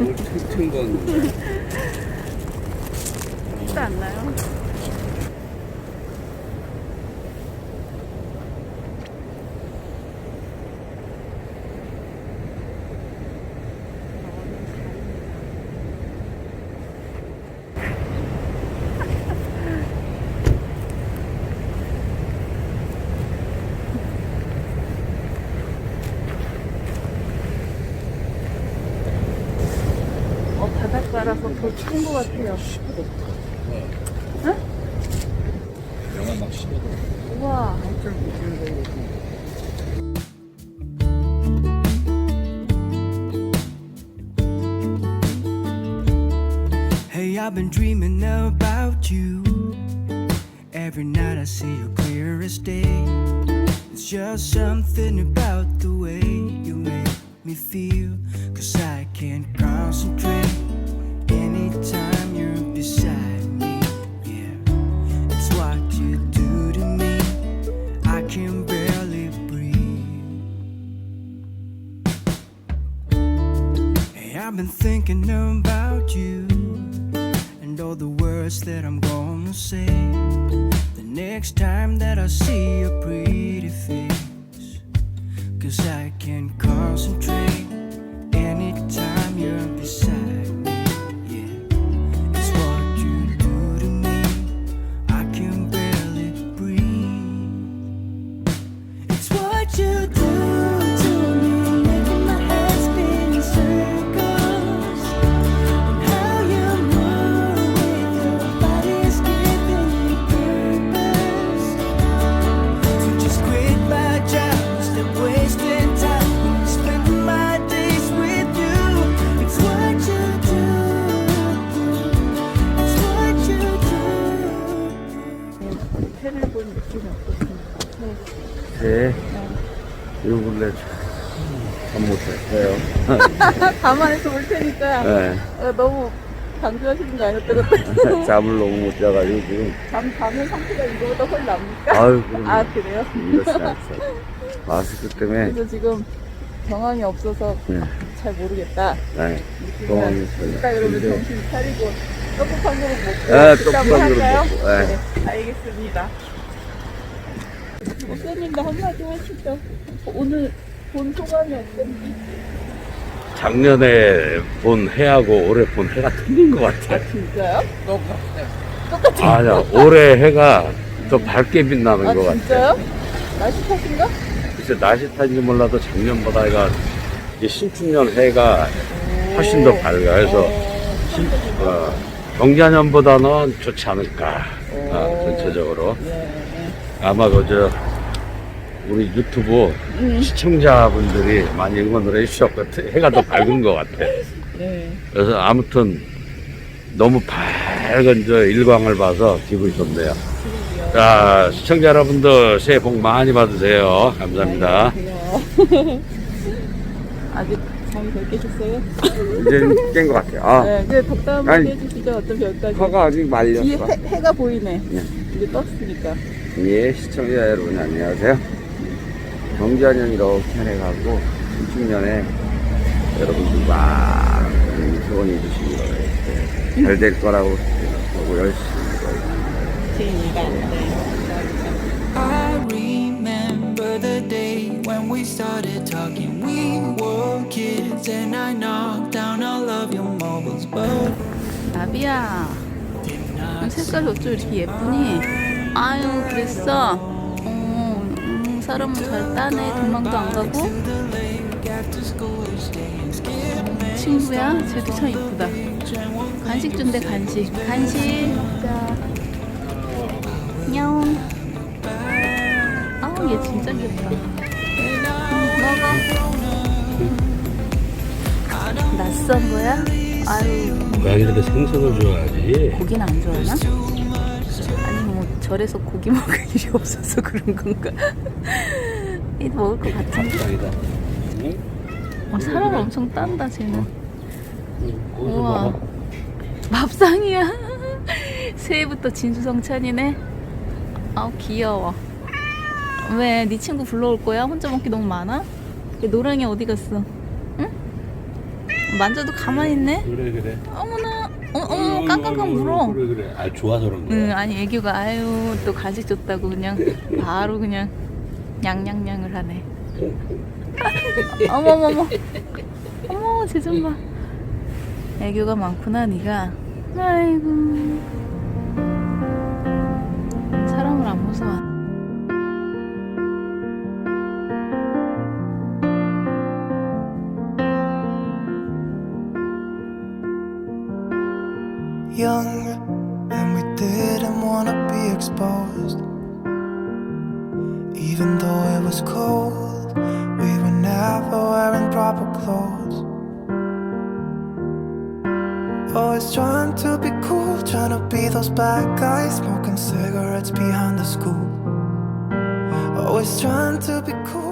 오늘 층층 건 쉽지 않나요? 바닷가라서 더 추운 것 같아요. 영화 막 15도. 우와. Hey, I've been dreaming about you. Every night I see you clear as day. It's just something about the way you make me feel. Cause I can't been thinking about you and all the words that I'm gonna say. The next time that I see your pretty face, cause I can concentrate anytime you're beside me. 네. 요 근래 잠못 잤어요. 가만히서 올 테니까 네. 어, 너무 강조하시는 거 아니었다 그때 잠을 너무 못 자가지고 지금. 잠 자면 상태가 이거보다 훨 납니까? 아유, 아 그래요? 이렇지 않았어. 마스크 때문에. 그래서 지금 경황이 없어서 네. 잘 모르겠다 네. 경험이 있어요. 이따 그러면 정신 차리고 떡국 한 그릇 먹고 네, 떡국 한 그릇? 먹고, 네. 알겠습니다 목사님도 한마디 하시죠 오늘 본 소감이 어떤지 작년에 본 해하고 올해 본 해가 틀린 것 같아. 아 진짜요? 아니야, 올해 해가 더 밝게 빛나는 아 것 같아. 진짜요? 날씨 탓인가? 글쎄, 날씨 탓인지 몰라도 작년보다 해가, 이 신축년 해가 훨씬 더 밝아. 그래서, 신, 어, 경자년보다는 좋지 않을까. 어, 전체적으로. 아마 그저, 우리 유튜브 시청자분들이 많이 응원을 해주셨고, 해가 더 밝은 것 같아. 네 그래서 아무튼 너무 밝은 저 일광을 봐서 기분이 좋네요. 자, 시청자 여러분들 새해 복 많이 받으세요. 감사합니다. 고마워 아직 잠이 덜 깨셨어요? 이제 깬 것 같아요. 아, 네, 그 덕담 한번 아니, 해주시죠. 어떤 별까지. 화가 아직 뒤에 말렸어. 해, 해가 보이네. 예. 이제 떴으니까. 예, 시청자 여러분 안녕하세요. 경자년 이렇게 해가고 신축년에 여러분들 막 소원해 주시기 바랍니다. 잘 될 거라고 생각하고 열심히 제이가. 네. I remember the day when we started talking. We were kids, and I knocked down all of your mobiles, but 나비야. 색깔이 어쩜 이렇게 예쁘니? 아유, 그랬어. 어, 음, 사람은 잘 따네. 도망도 안 가고. 친구야. 쟤도 참 이쁘다. 간식 준대, 간식. 간식. 자. 냐옹. 아우, 얘 진짜 귀엽다. 먹어. 낯선 거야? 아유, 고양이들은 생선을 좋아하지. 고기는 안 좋아하나? 절에서 고기 먹을 일이 없어서 그런 건가? 이 먹을 것 같은데. 어, 사람 엄청 딴다 쟤는. 우와. 밥상이야. 새해부터 진수성찬이네. 아우 귀여워. 왜? 네 친구 불러올 거야? 혼자 먹기 너무 많아? 얘 노랑이 어디 갔어? 응? 만져도 가만히 있네? 그래 그래. 어머나, 어, 어머, 깡깡깡 물어. 그래 그래. 아 좋아서 그런 거야. 응, 아니 애교가 아유 또 간식 줬다고 그냥 바로 그냥 냥냥냥을 하네. 어머머머, 어머 쟤좀 봐. 애교가 많구나 네가. 아이고 young and we didn't wanna be exposed. Even though it was cold, we were never wearing proper clothes. Always trying to be cool, trying to be those bad guys, smoking cigarettes behind the school. Always trying to be cool,